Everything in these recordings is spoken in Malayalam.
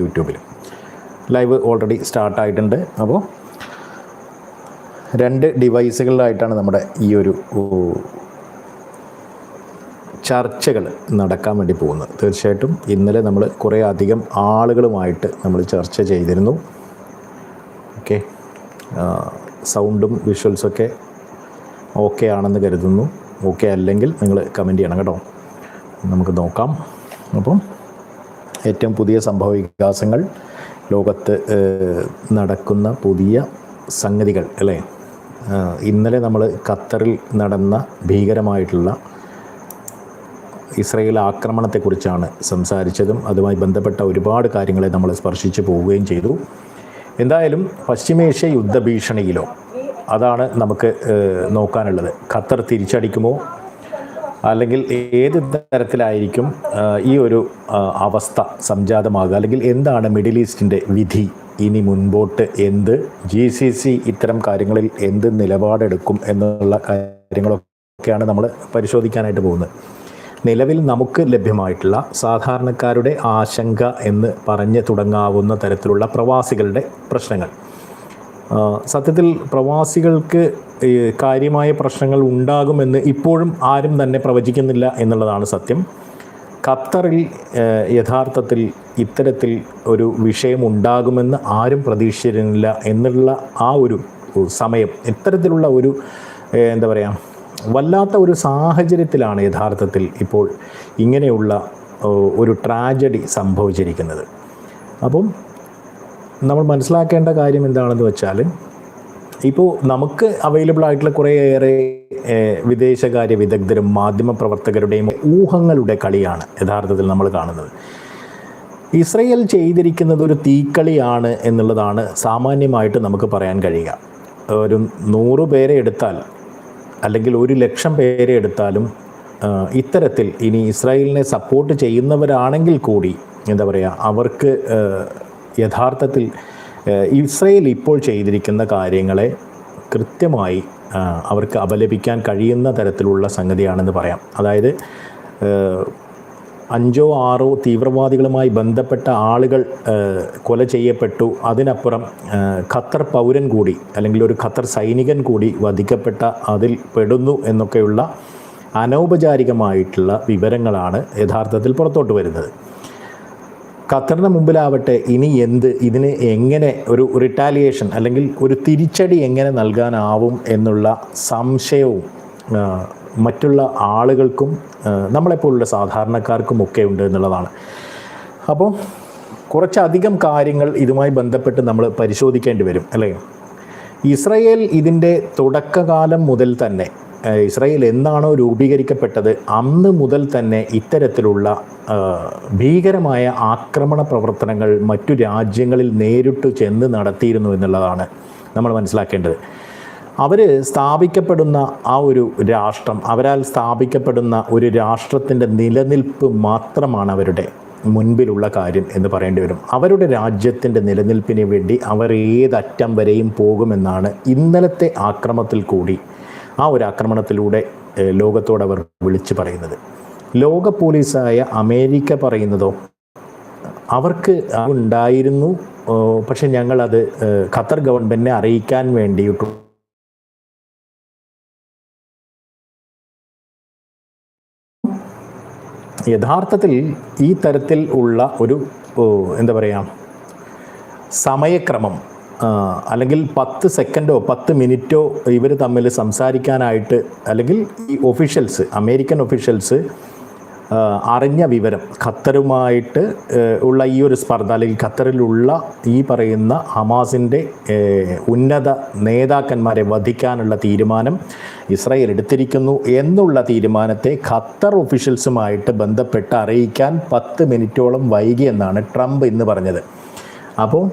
യൂട്യൂബിൽ ലൈവ് ഓൾറെഡി സ്റ്റാർട്ടായിട്ടുണ്ട്. അപ്പോൾ രണ്ട് ഡിവൈസുകളിലായിട്ടാണ് നമ്മുടെ ഈ ഒരു ചർച്ചകൾ നടക്കാൻ വേണ്ടി പോകുന്നത്. തീർച്ചയായിട്ടും ഇന്നലെ നമ്മൾ കുറേ അധികം ആളുകളുമായിട്ട് നമ്മൾ ചർച്ച ചെയ്തിരുന്നു. ഓക്കെ. സൗണ്ടും വിഷ്വൽസൊക്കെ ഓക്കെ ആണെന്ന് കരുതുന്നു. ഓക്കെ അല്ലെങ്കിൽ നിങ്ങൾ കമന്റ് ചെയ്യണം കേട്ടോ. നമുക്ക് നോക്കാം. അപ്പം ഏറ്റവും പുതിയ സംഭവ വികാസങ്ങൾ ലോകത്ത് നടക്കുന്ന പുതിയ സംഗതികൾ അല്ലേ? ഇന്നലെ നമ്മൾ ഖത്തറിൽ നടന്ന ഭീകരമായിട്ടുള്ള ഇസ്രയേൽ ആക്രമണത്തെക്കുറിച്ചാണ് സംസാരിച്ചതും അതുമായി ബന്ധപ്പെട്ട ഒരുപാട് കാര്യങ്ങളെ നമ്മൾ സ്പർശിച്ചു പോവുകയും ചെയ്തു. എന്തായാലും പശ്ചിമേഷ്യ യുദ്ധഭീഷണിയിലോ അതാണ് നമുക്ക് നോക്കാനുള്ളത്. ഖത്തർ തിരിച്ചടിക്കുമോ? അല്ലെങ്കിൽ ഏത് തരത്തിലായിരിക്കും ഈ ഒരു അവസ്ഥ സംജാതമാകുക? അല്ലെങ്കിൽ എന്താണ് മിഡിൽ ഈസ്റ്റിന്റെ വിധി? ഇനി മുൻപോട്ട് എന്ത്? ജി സി സി ഇത്തരം കാര്യങ്ങളിൽ എന്ത് നിലപാടെടുക്കും എന്നുള്ള കാര്യങ്ങളൊക്കെയാണ് നമ്മൾ പരിശോധിക്കാനായിട്ട് പോകുന്നത്. നിലവിൽ നമുക്ക് ലഭ്യമായിട്ടുള്ള സാധാരണക്കാരുടെ ആശങ്ക എന്ന് പറഞ്ഞ് തുടങ്ങാവുന്ന തരത്തിലുള്ള പ്രവാസികളുടെ പ്രശ്നങ്ങൾ. സത്യത്തിൽ പ്രവാസികൾക്ക് കാര്യമായ പ്രശ്നങ്ങൾ ഉണ്ടാകുമെന്ന് ഇപ്പോഴും ആരും തന്നെ പ്രവചിക്കുന്നില്ല എന്നുള്ളതാണ് സത്യം. ഖത്തറിൽ യഥാർത്ഥത്തിൽ ഇത്തരത്തിൽ ഒരു വിഷയം ഉണ്ടാകുമെന്ന് ആരും പ്രതീക്ഷിച്ചിരുന്നില്ല എന്നുള്ള ആ ഒരു സമയം ഇത്തരത്തിലുള്ള ഒരു എന്താ പറയുക വല്ലാത്ത ഒരു സാഹചര്യത്തിലാണ് യഥാർത്ഥത്തിൽ ഇപ്പോൾ ഇങ്ങനെയുള്ള ഒരു ട്രാജഡി സംഭവിച്ചിരിക്കുന്നത്. അപ്പം നമ്മൾ മനസ്സിലാക്കേണ്ട കാര്യം എന്താണെന്ന് വെച്ചാൽ ഇപ്പോൾ നമുക്ക് അവൈലബിൾ ആയിട്ടുള്ള കുറേയേറെ വിദേശകാര്യ വിദഗ്ധരും മാധ്യമപ്രവർത്തകരുടെയും ഊഹങ്ങളുടെ കളിയാണ് യഥാർത്ഥത്തിൽ നമ്മൾ കാണുന്നത്. ഇസ്രയേൽ ചെയ്തിരിക്കുന്നത് ഒരു തീക്കളിയാണ് എന്നുള്ളതാണ് സാമാന്യമായിട്ട് നമുക്ക് പറയാൻ കഴിയുക. ഒരു നൂറ് പേരെ എടുത്താൽ അല്ലെങ്കിൽ ഒരു ലക്ഷം പേരെ എടുത്താലും ഇത്തരത്തിൽ ഇനി ഇസ്രായേലിനെ സപ്പോർട്ട് ചെയ്യുന്നവരാണെങ്കിൽ കൂടി എന്താ പറയുക അവർക്ക് യഥാർത്ഥത്തിൽ ഇസ്രായേൽ ഇപ്പോൾ ചെയ്തിരിക്കുന്ന കാര്യങ്ങളെ കൃത്യമായി അവർക്ക് അപലപിക്കാൻ കഴിയുന്ന തരത്തിലുള്ള സംഗതിയാണെന്ന് പറയാം. അതായത് അഞ്ചോ ആറോ തീവ്രവാദികളുമായി ബന്ധപ്പെട്ട ആളുകൾ കൊല ചെയ്യപ്പെട്ടു. അതിനപ്പുറം ഖത്തർ പൗരൻ കൂടി അല്ലെങ്കിൽ ഒരു ഖത്തർ സൈനികൻ കൂടി വധിക്കപ്പെട്ട അതിൽ പെടുന്നു എന്നൊക്കെയുള്ള അനൗപചാരികമായിട്ടുള്ള വിവരങ്ങളാണ് യഥാർത്ഥത്തിൽ പുറത്തോട്ട് വരുന്നത്. ഖത്തറിന് മുമ്പിലാവട്ടെ ഇനി എന്ത്? ഇതിന് എങ്ങനെ ഒരു റിട്ടാലിയേഷൻ അല്ലെങ്കിൽ ഒരു തിരിച്ചടി എങ്ങനെ നൽകാനാവും എന്നുള്ള സംശയവും മറ്റുള്ള ആളുകൾക്കും നമ്മളെപ്പോലുള്ള സാധാരണക്കാർക്കും ഒക്കെ ഉണ്ട് എന്നുള്ളതാണ്. അപ്പോൾ കുറച്ചധികം കാര്യങ്ങൾ ഇതുമായി ബന്ധപ്പെട്ട് നമ്മൾ പരിശോധിക്കേണ്ടി വരും അല്ലേ? ഇസ്രയേൽ ഇതിന്റെ തുടക്കകാലം മുതൽ തന്നെ ഇസ്രയേൽ എന്നാണോ രൂപീകരിക്കപ്പെട്ടത് അന്ന് മുതൽ തന്നെ ഇത്തരത്തിലുള്ള ഭീകരമായ ആക്രമണ പ്രവർത്തനങ്ങൾ മറ്റു രാജ്യങ്ങളിൽ നേരിട്ട് ചെന്ന് നടത്തിയിരുന്നു എന്നുള്ളതാണ് നമ്മൾ മനസ്സിലാക്കേണ്ടത്. അവർ സ്ഥാപിക്കപ്പെടുന്ന ആ ഒരു രാഷ്ട്രം അവരാൽ സ്ഥാപിക്കപ്പെടുന്ന ഒരു രാഷ്ട്രത്തിന്റെ നിലനിൽപ്പ് മാത്രമാണ് അവരുടെ മുൻപിലുള്ള കാര്യം എന്ന് പറയേണ്ടി വരും. അവരുടെ രാജ്യത്തിന്റെ നിലനിൽപ്പിന് വേണ്ടി അവർ ഏതറ്റം വരെയും പോകുമെന്നാണ് ഇന്നലത്തെ ആക്രമത്തിൽ കൂടി ആ ഒരു ആക്രമണത്തിലൂടെ ലോകത്തോട് അവർ വിളിച്ചു പറയുന്നത്. ലോക പോലീസായ അമേരിക്ക പറയുന്നതോ അവർക്ക് ഉണ്ടായിരുന്നു പക്ഷെ ഞങ്ങളത് ഖത്തർ ഗവൺമെന്റിനെ അറിയിക്കാൻ വേണ്ടിയിട്ടു യഥാർത്ഥത്തിൽ ഈ തരത്തിൽ ഉള്ള ഒരു എന്താ പറയുക സമയക്രമം അല്ലെങ്കിൽ പത്ത് സെക്കൻഡോ പത്ത് മിനിറ്റോ ഇവർ തമ്മിൽ സംസാരിക്കാനായിട്ട് അല്ലെങ്കിൽ ഈ ഒഫീഷ്യൽസ് അമേരിക്കൻ ഒഫീഷ്യൽസ് അറിഞ്ഞ വിവരം ഖത്തറുമായിട്ട് ഉള്ള ഈ ഒരു സ്പർദ്ധ അല്ലെങ്കിൽ ഖത്തറിലുള്ള ഈ പറയുന്ന ഹമാസിന്റെ ഉന്നത നേതാക്കന്മാരെ വധിക്കാനുള്ള തീരുമാനം ഇസ്രായേൽ എടുത്തിരിക്കുന്നു എന്നുള്ള തീരുമാനത്തെ ഖത്തർ ഒഫീഷ്യൽസുമായിട്ട് ബന്ധപ്പെട്ട് അറിയിക്കാൻ പത്ത് മിനിറ്റോളം വൈകിയെന്നാണ് ട്രംപ് ഇന്ന് പറഞ്ഞത്. അപ്പോൾ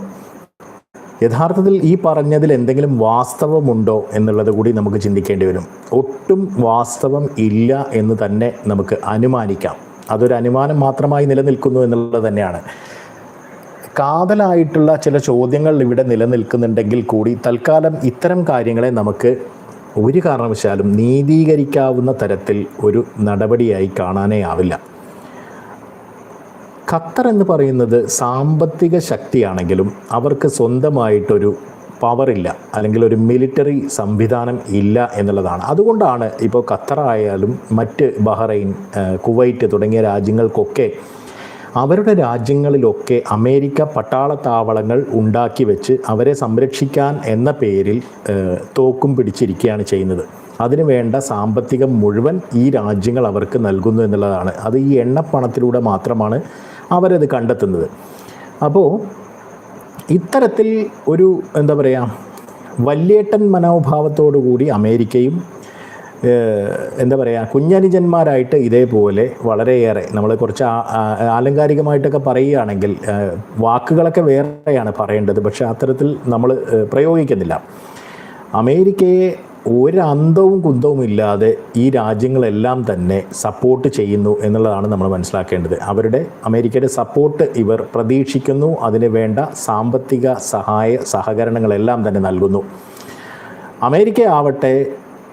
യഥാർത്ഥത്തിൽ ഈ പറഞ്ഞതിൽ എന്തെങ്കിലും വാസ്തവമുണ്ടോ എന്നുള്ളത് കൂടി നമുക്ക് ചിന്തിക്കേണ്ടി വരും. ഒട്ടും വാസ്തവം ഇല്ല എന്ന് തന്നെ നമുക്ക് അനുമാനിക്കാം. അതൊരു അനുമാനം മാത്രമായി നിലനിൽക്കുന്നു എന്നുള്ളത് തന്നെയാണ്. കാതലായിട്ടുള്ള ചില ചോദ്യങ്ങൾ ഇവിടെ നിലനിൽക്കുന്നുണ്ടെങ്കിൽ കൂടി തൽക്കാലം ഇത്തരം കാര്യങ്ങളെ നമുക്ക് ഒരു കാരണവശാലും നീതീകരിക്കാവുന്ന തരത്തിൽ ഒരു നടപടിയായി കാണാനേ ആവില്ല. ഖത്തർ എന്ന് പറയുന്നത് സാമ്പത്തിക ശക്തിയാണെങ്കിലും അവർക്ക് സ്വന്തമായിട്ടൊരു പവറില്ല അല്ലെങ്കിൽ ഒരു മിലിറ്ററി സംവിധാനം ഇല്ല എന്നുള്ളതാണ്. അതുകൊണ്ടാണ് ഇപ്പോൾ ഖത്തറായാലും മറ്റ് ബഹ്റൈൻ കുവൈറ്റ് തുടങ്ങിയ രാജ്യങ്ങൾക്കൊക്കെ അവരുടെ രാജ്യങ്ങളിലൊക്കെ അമേരിക്ക പട്ടാളത്താവളങ്ങൾ ഉണ്ടാക്കി വെച്ച് അവരെ സംരക്ഷിക്കാൻ എന്ന പേരിൽ തോക്കും പിടിച്ചിരിക്കുകയാണ് ചെയ്യുന്നത്. അതിന് വേണ്ട സാമ്പത്തികം മുഴുവൻ ഈ രാജ്യങ്ങൾ അവർക്ക് നൽകുന്നു എന്നുള്ളതാണ്. അത് ഈ എണ്ണപ്പണത്തിലൂടെ മാത്രമാണ് അവരത് കണ്ടെത്തുന്നത്. അപ്പോൾ ഇത്തരത്തിൽ ഒരു എന്താ പറയുക വല്യേട്ടൻ മനോഭാവത്തോടു കൂടി അമേരിക്കയും എന്താ പറയുക കുഞ്ഞനുജന്മാരായിട്ട് ഇതേപോലെ വളരെയേറെ നമ്മൾ കുറച്ച് ആലങ്കാരികമായിട്ടൊക്കെ പറയുകയാണെങ്കിൽ വാക്കുകളൊക്കെ വേറെയാണ് പറയേണ്ടത്. പക്ഷേ അത്തരത്തിൽ നമ്മൾ പ്രയോഗിക്കുന്നില്ല. അമേരിക്കയെ ഒരു അന്തവും കുന്തവും ഇല്ലാതെ ഈ രാജ്യങ്ങളെല്ലാം തന്നെ സപ്പോർട്ട് ചെയ്യുന്നു എന്നുള്ളതാണ് നമ്മൾ മനസ്സിലാക്കേണ്ടത്. അവരുടെ അമേരിക്കയുടെ സപ്പോർട്ട് ഇവർ പ്രതീക്ഷിക്കുന്നു. അതിന് വേണ്ട സാമ്പത്തിക സഹായ സഹകരണങ്ങളെല്ലാം തന്നെ നൽകുന്നു. അമേരിക്ക ആവട്ടെ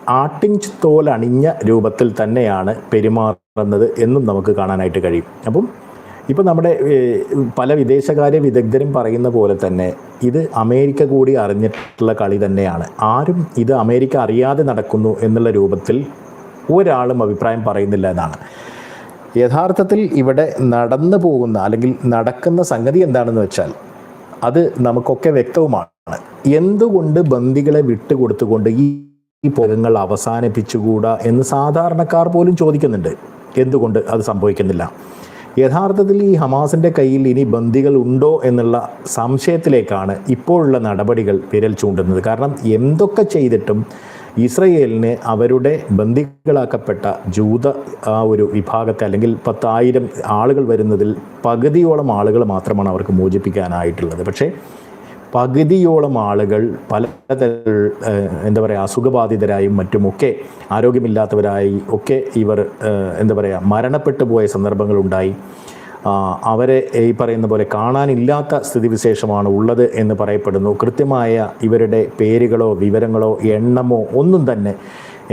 ആട്ടിഞ്ച് തോലണിഞ്ഞ രൂപത്തിൽ തന്നെയാണ് പെരുമാറുന്നത് എന്നും നമുക്ക് കാണാനായിട്ട് കഴിയും. അപ്പം ഇപ്പം നമ്മുടെ പല വിദേശകാര്യ വിദഗ്ധരും പറയുന്ന പോലെ തന്നെ ഇത് അമേരിക്ക കൂടി അറിഞ്ഞിട്ടുള്ള കളി തന്നെയാണ്. ആരും ഇത് അമേരിക്ക അറിയാതെ നടക്കുന്നു എന്നുള്ള രൂപത്തിൽ ഒരാളും അഭിപ്രായം പറയുന്നില്ല എന്നാണ്. യഥാർത്ഥത്തിൽ ഇവിടെ നടന്നു പോകുന്ന അല്ലെങ്കിൽ നടക്കുന്ന സംഗതി എന്താണെന്ന് വെച്ചാൽ അത് നമുക്കൊക്കെ വ്യക്തവുമാണ്. എന്തുകൊണ്ട് ബന്ദികളെ വിട്ടുകൊടുത്തുകൊണ്ട് ഈ പോകങ്ങൾ അവസാനിപ്പിച്ചുകൂടാ എന്ന് സാധാരണക്കാർ പോലും ചോദിക്കുന്നുണ്ട്. എന്തുകൊണ്ട് അത് സംഭവിക്കുന്നില്ല? യഥാർത്ഥത്തിൽ ഈ ഹമാസിന്റെ കയ്യിൽ ഇനി ബന്ദികൾ ഉണ്ടോ എന്നുള്ള സംശയത്തിലേക്കാണ് ഇപ്പോഴുള്ള നടപടികൾ വിരൽ ചൂണ്ടുന്നത്. കാരണം എന്തൊക്കെ ചെയ്തിട്ടും ഇസ്രയേലിന് അവരുടെ ബന്ദികളാക്കപ്പെട്ട ജൂത ആ ഒരു വിഭാഗത്തെ അല്ലെങ്കിൽ പത്തായിരം ആളുകൾ വരുന്നതിൽ പകുതിയോളം ആളുകൾ മാത്രമാണ് അവർക്ക് മോചിപ്പിക്കാനായിട്ടുള്ളത്. പക്ഷേ പകുതിയോളം ആളുകൾ പല എന്താ പറയുക അസുഖബാധിതരായും മറ്റുമൊക്കെ ആരോഗ്യമില്ലാത്തവരായി ഒക്കെ ഇവർ എന്താ പറയുക മരണപ്പെട്ടു പോയ സന്ദർഭങ്ങളുണ്ടായി. അവരെ ഈ പറയുന്ന പോലെ കാണാനില്ലാത്ത സ്ഥിതിവിശേഷമാണ് ഉള്ളത് എന്ന് പറയപ്പെടുന്നു. കൃത്യമായ ഇവരുടെ പേരുകളോ വിവരങ്ങളോ എണ്ണമോ ഒന്നും തന്നെ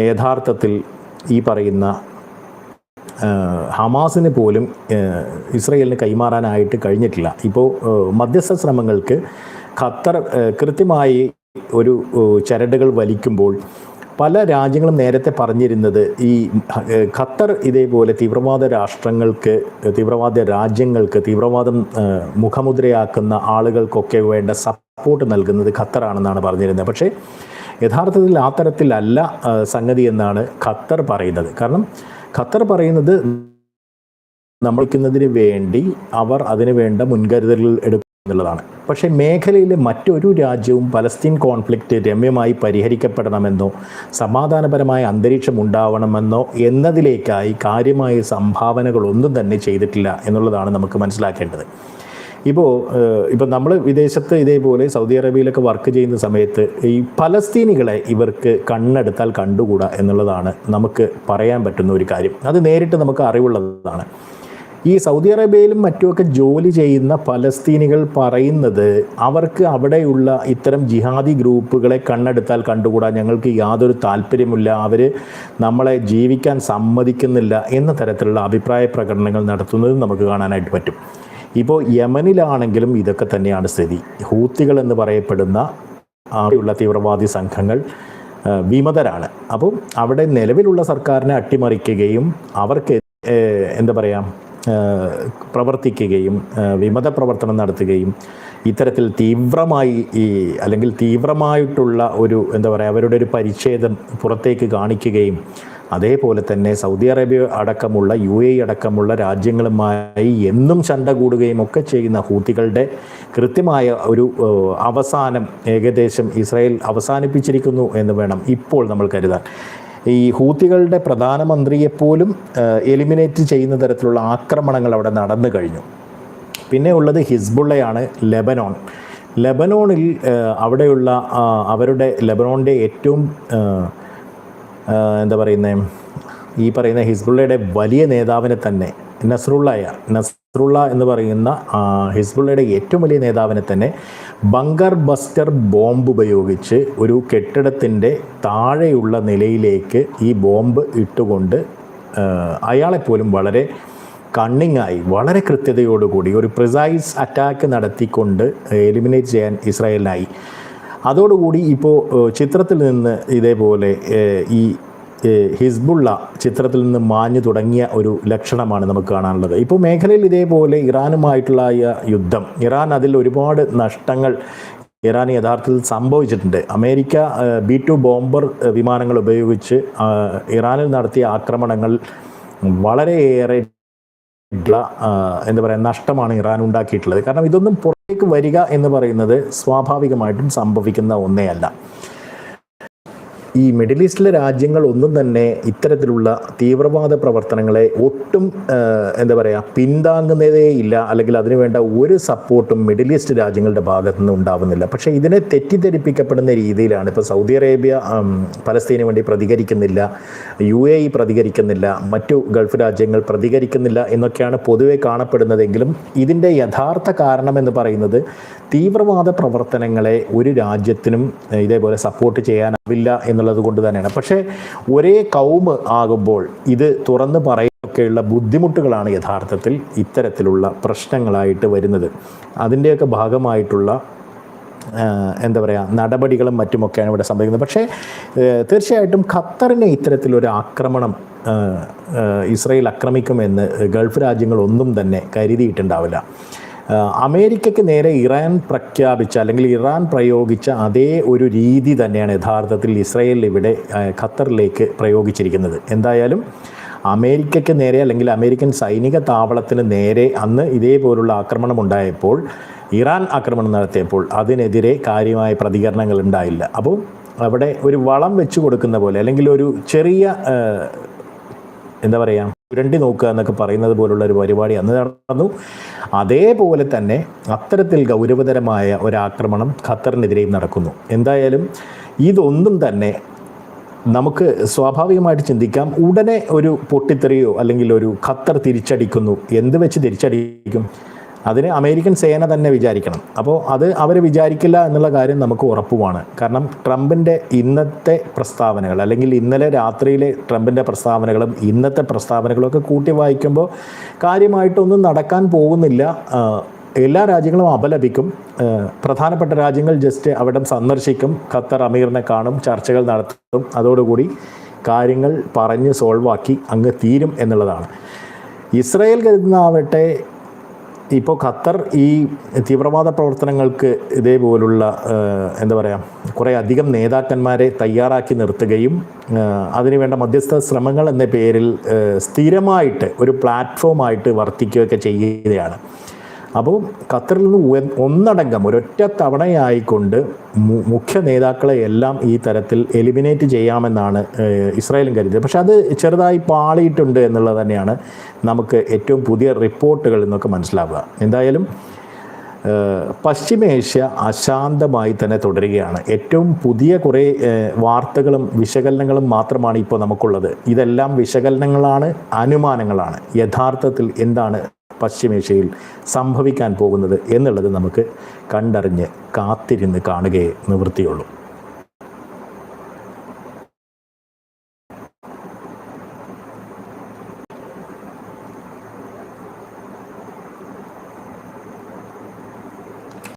യഥാർത്ഥത്തിൽ ഈ പറയുന്ന ഹമാസിന് പോലും ഇസ്രയേലിന് കൈമാറാനായിട്ട് കഴിഞ്ഞിട്ടില്ല. ഇപ്പോൾ മധ്യസ്ഥ ശ്രമങ്ങൾക്ക് ഖത്തർ കൃത്യമായി ഒരു ചരടുകൾ വലിക്കുമ്പോൾ പല രാജ്യങ്ങളും നേരത്തെ പറഞ്ഞിരുന്നത് ഈ ഖത്തർ ഇതേപോലെ തീവ്രവാദ രാഷ്ട്രങ്ങൾക്ക് തീവ്രവാദ രാജ്യങ്ങൾക്ക് തീവ്രവാദം മുഖമുദ്രയാക്കുന്ന ആളുകൾക്കൊക്കെ വേണ്ട സപ്പോർട്ട് നൽകുന്നത് ഖത്തറാണെന്നാണ് പറഞ്ഞിരുന്നത്. പക്ഷേ യഥാർത്ഥത്തിൽ ആ തരത്തിലല്ല സംഗതി എന്നാണ് ഖത്തർ പറയുന്നത്. കാരണം ഖത്തർ പറയുന്നത് നമ്മൾക്കുന്നതിന് വേണ്ടി അവർ അതിനു വേണ്ട മുൻകരുതലുകൾ എടുക്കും എന്നുള്ളതാണ്. പക്ഷേ മേഖലയിലെ മറ്റൊരു രാജ്യവും പലസ്തീൻ കോൺഫ്ലിക്റ്റ് രമ്യമായി പരിഹരിക്കപ്പെടണമെന്നോ സമാധാനപരമായ അന്തരീക്ഷം ഉണ്ടാവണമെന്നോ എന്നതിലേക്കായി കാര്യമായ സംഭാവനകളൊന്നും തന്നെ ചെയ്തിട്ടില്ല എന്നുള്ളതാണ് നമുക്ക് മനസ്സിലാക്കേണ്ടത്. ഇപ്പോൾ ഇപ്പോൾ നമ്മൾ വിദേശത്ത് ഇതേപോലെ സൗദി അറേബ്യയിലൊക്കെ വർക്ക് ചെയ്യുന്ന സമയത്ത് ഈ പലസ്തീനികളെ ഇവർക്ക് കണ്ണെടുത്താൽ കണ്ടുകൂടാ എന്നുള്ളതാണ് നമുക്ക് പറയാൻ പറ്റുന്ന ഒരു കാര്യം. അത് നേരിട്ട് നമുക്ക് അറിവുള്ളതാണ്. ഈ സൗദി അറേബ്യയിലും മറ്റുമൊക്കെ ജോലി ചെയ്യുന്ന പലസ്തീനികൾ പറയുന്നത് അവർക്ക് അവിടെയുള്ള ഇത്തരം ജിഹാദി ഗ്രൂപ്പുകളെ കണ്ണെടുത്താൽ കണ്ടുകൂടാ ഞങ്ങൾക്ക് യാതൊരു താല്പര്യമില്ല അവർ നമ്മളെ ജീവിക്കാൻ സമ്മതിക്കുന്നില്ല എന്ന തരത്തിലുള്ള അഭിപ്രായ പ്രകടനങ്ങൾ നടത്തുന്നത് നമുക്ക് കാണാനായിട്ട് പറ്റും. ഇപ്പോൾ യമനിലാണെങ്കിലും ഇതൊക്കെ തന്നെയാണ് സ്ഥിതി. ഹൂത്തികൾ എന്ന് പറയപ്പെടുന്ന അവിടെയുള്ള തീവ്രവാദി സംഘങ്ങൾ വിമതരാണ്. അപ്പം അവിടെ നിലവിലുള്ള സർക്കാരിനെ അട്ടിമറിക്കുകയും അവർക്ക് എന്താ പറയുക പ്രവർത്തിക്കുകയും വിമത പ്രവർത്തനം നടത്തുകയും ഇത്തരത്തിൽ തീവ്രമായി ഈ അല്ലെങ്കിൽ തീവ്രമായിട്ടുള്ള ഒരു എന്താ പറയുക അവരുടെ ഒരു പരിച്ഛേദം പുറത്തേക്ക് കാണിക്കുകയും അതേപോലെ തന്നെ സൗദി അറേബ്യ അടക്കമുള്ള യു എ അടക്കമുള്ള രാജ്യങ്ങളുമായി എന്നും ചണ്ട കൂടുകയും ഒക്കെ ചെയ്യുന്ന ഹൂത്തികളുടെ കൃത്യമായ ഒരു അവസാനം ഏകദേശം ഇസ്രായേൽ അവസാനിപ്പിച്ചിരിക്കുന്നു എന്ന് വേണം ഇപ്പോൾ നമ്മൾ കരുതാൻ. ഈ ഹൂത്തികളുടെ പ്രധാനമന്ത്രിയെപ്പോലും എലിമിനേറ്റ് ചെയ്യുന്ന തരത്തിലുള്ള ആക്രമണങ്ങൾ അവിടെ നടന്നു കഴിഞ്ഞു. പിന്നെ ഉള്ളത് ഹിസ്ബുള്ളയാണ് ലെബനോൺ. ലെബനോണിൽ അവിടെയുള്ള അവരുടെ ലെബനോണിന്റെ ഏറ്റവും എന്താ പറയുന്നത് ഈ പറയുന്ന ഹിസ്ബുള്ളയുടെ വലിയ നേതാവിനെ തന്നെ നസ്രുള്ളയ നസ്രുള്ള എന്ന് പറയുന്ന ഹിസ്ബുള്ളയുടെ ഏറ്റവും വലിയ നേതാവിനെ തന്നെ ബങ്കർ ബസ്റ്റർ ബോംബ് ഉപയോഗിച്ച് ഒരു കെട്ടിടത്തിന്റെ താഴെയുള്ള നിലയിലേക്ക് ഈ ബോംബ് ഇട്ടുകൊണ്ട് അയാളെപ്പോലും വളരെ കണ്ണിങ്ങായി വളരെ കൃത്യതയോടുകൂടി ഒരു പ്രിസൈസ് അറ്റാക്ക് നടത്തിക്കൊണ്ട് എലിമിനേറ്റ് ചെയ്യാൻ ഇസ്രായേലിനായി. അതോടുകൂടി ഇപ്പോൾ ചിത്രത്തിൽ നിന്ന് ഇതേപോലെ ഈ ഹിസ്ബുള്ള ചിത്രത്തിൽ നിന്ന് മാഞ്ഞു തുടങ്ങിയ ഒരു ലക്ഷണമാണ് നമുക്ക് കാണാനുള്ളത്. ഇപ്പോൾ മേഖലയിൽ ഇതേപോലെ ഇറാനുമായിട്ടുള്ള യുദ്ധം ഇറാൻ അതിൽ ഒരുപാട് നഷ്ടങ്ങൾ ഇറാൻ യഥാർത്ഥത്തിൽ സംഭവിച്ചിട്ടുണ്ട്. അമേരിക്ക ബി ടു ബോംബർ വിമാനങ്ങൾ ഉപയോഗിച്ച് ഇറാനിൽ നടത്തിയ ആക്രമണങ്ങൾ വളരെയേറെ എന്താ പറയുക നഷ്ടമാണ് ഇറാൻ ഉണ്ടാക്കിയിട്ടുള്ളത്. കാരണം ഇതൊന്നും പുറത്തേക്ക് വരിക എന്ന് പറയുന്നത് സ്വാഭാവികമായിട്ടും സംഭവിക്കുന്ന ഒന്നേ അല്ല. ഈ മിഡിൽ ഈസ്റ്റിലെ രാജ്യങ്ങൾ ഒന്നും തന്നെ ഇത്തരത്തിലുള്ള തീവ്രവാദ പ്രവർത്തനങ്ങളെ ഒട്ടും എന്താ പറയുക പിന്താങ്ങുന്നതേ ഇല്ല. അല്ലെങ്കിൽ അതിനുവേണ്ട ഒരു സപ്പോർട്ടും മിഡിൽ ഈസ്റ്റ് രാജ്യങ്ങളുടെ ഭാഗത്തു നിന്ന് ഉണ്ടാവുന്നില്ല. പക്ഷേ ഇതിനെ തെറ്റിദ്ധരിപ്പിക്കപ്പെടുന്ന രീതിയിലാണ് ഇപ്പോൾ സൗദി അറേബ്യ പലസ്തീനു വേണ്ടി പ്രതികരിക്കുന്നില്ല. യു എ ഇ പ്രതികരിക്കുന്നില്ല. മറ്റു ഗൾഫ് രാജ്യങ്ങൾ പ്രതികരിക്കുന്നില്ല എന്നൊക്കെയാണ് പൊതുവെ കാണപ്പെടുന്നതെങ്കിലും ഇതിന്റെ യഥാർത്ഥ കാരണം എന്ന് പറയുന്നത് തീവ്രവാദ പ്രവർത്തനങ്ങളെ ഒരു രാജ്യത്തിനും ഇതേപോലെ സപ്പോർട്ട് ചെയ്യാനാവില്ല എന്നുള്ളത് കൊണ്ട് തന്നെയാണ്. പക്ഷേ ഒരേ കൗമ് ആകുമ്പോൾ ഇത് തുറന്ന് പറയുകയൊക്കെയുള്ള ബുദ്ധിമുട്ടുകളാണ് യഥാർത്ഥത്തിൽ ഇത്തരത്തിലുള്ള പ്രശ്നങ്ങളായിട്ട് വരുന്നത്. അതിന്റെയൊക്കെ ഭാഗമായിട്ടുള്ള എന്താ പറയുക നടപടികളും മറ്റുമൊക്കെയാണ് ഇവിടെ സംഭവിക്കുന്നത്. പക്ഷേ തീർച്ചയായിട്ടും ഖത്തറിനെ ഇത്തരത്തിലൊരു ആക്രമണം ഇസ്രയേൽ ആക്രമിക്കുമെന്ന് ഗൾഫ് രാജ്യങ്ങളൊന്നും തന്നെ കരുതിയിട്ടുണ്ടാവില്ല. അമേരിക്കയ്ക്ക് നേരെ ഇറാൻ പ്രഖ്യാപിച്ച അല്ലെങ്കിൽ ഇറാൻ പ്രയോഗിച്ച അതേ ഒരു രീതി തന്നെയാണ് യഥാർത്ഥത്തിൽ ഇസ്രയേൽ ഇവിടെ ഖത്തറിലേക്ക് പ്രയോഗിച്ചിരിക്കുന്നത്. എന്തായാലും അമേരിക്കയ്ക്ക് നേരെ അല്ലെങ്കിൽ അമേരിക്കൻ സൈനിക താവളത്തിന് നേരെ അന്ന് ഇതേപോലുള്ള ആക്രമണം ഉണ്ടായപ്പോൾ ഇറാൻ ആക്രമണം നടത്തിയപ്പോൾ അതിനെതിരെ കാര്യമായ പ്രതികരണങ്ങൾ ഉണ്ടായില്ല. അപ്പോൾ അവിടെ ഒരു വളം വെച്ച് കൊടുക്കുന്ന പോലെ അല്ലെങ്കിൽ ഒരു ചെറിയ എന്താ പറയുക ചുരണ്ടി നോക്കുക എന്നൊക്കെ പറയുന്നത് പോലുള്ള ഒരു പരിപാടി അന്ന് നടന്നു. അതേപോലെ തന്നെ അത്തരത്തിൽ ഗൗരവതരമായ ഒരാക്രമണം ഖത്തറിനെതിരെയും നടക്കുന്നു. എന്തായാലും ഇതൊന്നും തന്നെ നമുക്ക് സ്വാഭാവികമായിട്ട് ചിന്തിക്കാം. ഉടനെ ഒരു പൊട്ടിത്തെറിയോ അല്ലെങ്കിൽ ഒരു ഖത്തർ തിരിച്ചടിക്കുന്നു. എന്ത് വെച്ച് തിരിച്ചടിക്കും? അതിന് അമേരിക്കൻ സേന തന്നെ വിചാരിക്കണം. അപ്പോൾ അത് അവർ വിചാരിക്കില്ല എന്നുള്ള കാര്യം നമുക്ക് ഉറപ്പുമാണ്. കാരണം ട്രംപിന്റെ ഇന്നത്തെ പ്രസ്താവനകൾ അല്ലെങ്കിൽ ഇന്നലെ രാത്രിയിലെ ട്രംപിന്റെ പ്രസ്താവനകളും ഇന്നത്തെ പ്രസ്താവനകളും ഒക്കെ കൂട്ടി വായിക്കുമ്പോൾ കാര്യമായിട്ടൊന്നും നടക്കാൻ പോകുന്നില്ല. എല്ലാ രാജ്യങ്ങളും അപലപിക്കും. പ്രധാനപ്പെട്ട രാജ്യങ്ങൾ ജസ്റ്റ് അവിടെ സന്ദർശിക്കും. ഖത്തർ അമീറിനെ കാണും ചർച്ചകൾ നടത്തും. അതോടുകൂടി കാര്യങ്ങൾ പറഞ്ഞ് സോൾവാക്കി അങ്ങ് തീരും എന്നുള്ളതാണ്. ഇസ്രായേൽ കരുതുന്നതാവട്ടെ ഇപ്പോൾ ഖത്തർ ഈ തീവ്രവാദ പ്രവർത്തനങ്ങൾക്ക് ഇതേപോലുള്ള എന്താ പറയുക കുറേ അധികം നേതാക്കന്മാരെ തയ്യാറാക്കി നിർത്തുകയും അതിനുവേണ്ട മധ്യസ്ഥ ശ്രമങ്ങൾ എന്ന പേരിൽ സ്ഥിരമായിട്ട് ഒരു പ്ലാറ്റ്ഫോമായിട്ട് വർത്തിക്കുകയൊക്കെ ചെയ്യുകയാണ്. അപ്പോൾ ഖത്തറിൽ നിന്ന് ഒന്നടങ്കം ഒരൊറ്റ തവണയായിക്കൊണ്ട് മുഖ്യ നേതാക്കളെ എല്ലാം ഈ തരത്തിൽ എലിമിനേറ്റ് ചെയ്യാമെന്നാണ് ഇസ്രായേലും കരുതിയത്. പക്ഷെ അത് ചെറുതായി പാളിയിട്ടുണ്ട് എന്നുള്ളത് തന്നെയാണ് നമുക്ക് ഏറ്റവും പുതിയ റിപ്പോർട്ടുകളിൽ നിന്നൊക്കെ മനസ്സിലാവുക. എന്തായാലും പശ്ചിമേഷ്യ അശാന്തമായി തന്നെ തുടരുകയാണ്. ഏറ്റവും പുതിയ കുറേ വാർത്തകളും വിശകലനങ്ങളും മാത്രമാണ് ഇപ്പോൾ നമുക്കുള്ളത്. ഇതെല്ലാം വിശകലനങ്ങളാണ് അനുമാനങ്ങളാണ്. യഥാർത്ഥത്തിൽ എന്താണ് പശ്ചിമേഷ്യയിൽ സംഭവിക്കാൻ പോകുന്നത് എന്നുള്ളത് നമുക്ക് കണ്ടറിഞ്ഞ് കാത്തിരുന്ന് കാണുകയെ നിവൃത്തിയുള്ളൂ.